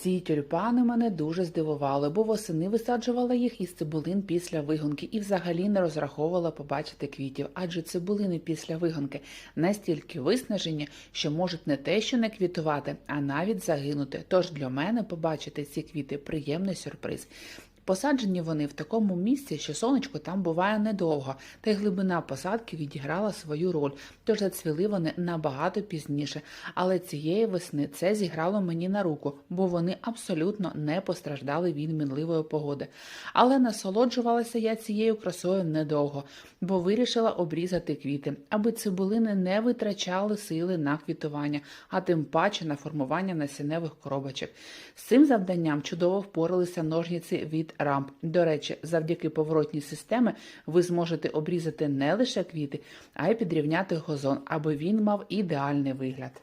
Ці тюльпани мене дуже здивували, бо восени висаджувала їх із цибулин після вигонки і взагалі не розраховувала побачити квітів, адже цибулини після вигонки настільки виснажені, що можуть не те, що не квітувати, а навіть загинути. Тож для мене побачити ці квіти приємний сюрприз. Посаджені вони в такому місці, що сонечко там буває недовго, та й глибина посадки відіграла свою роль, тож зацвіли вони набагато пізніше. Але цієї весни це зіграло мені на руку, бо вони абсолютно не постраждали від мінливої погоди. Але насолоджувалася я цією красою недовго, бо вирішила обрізати квіти, аби цибулини не витрачали сили на квітування, а тим паче на формування насінневих коробочок. З цим завданням чудово впоралися ножниці від рамп. До речі, завдяки поворотній системі ви зможете обрізати не лише квіти, а й підрівняти газон, аби він мав ідеальний вигляд.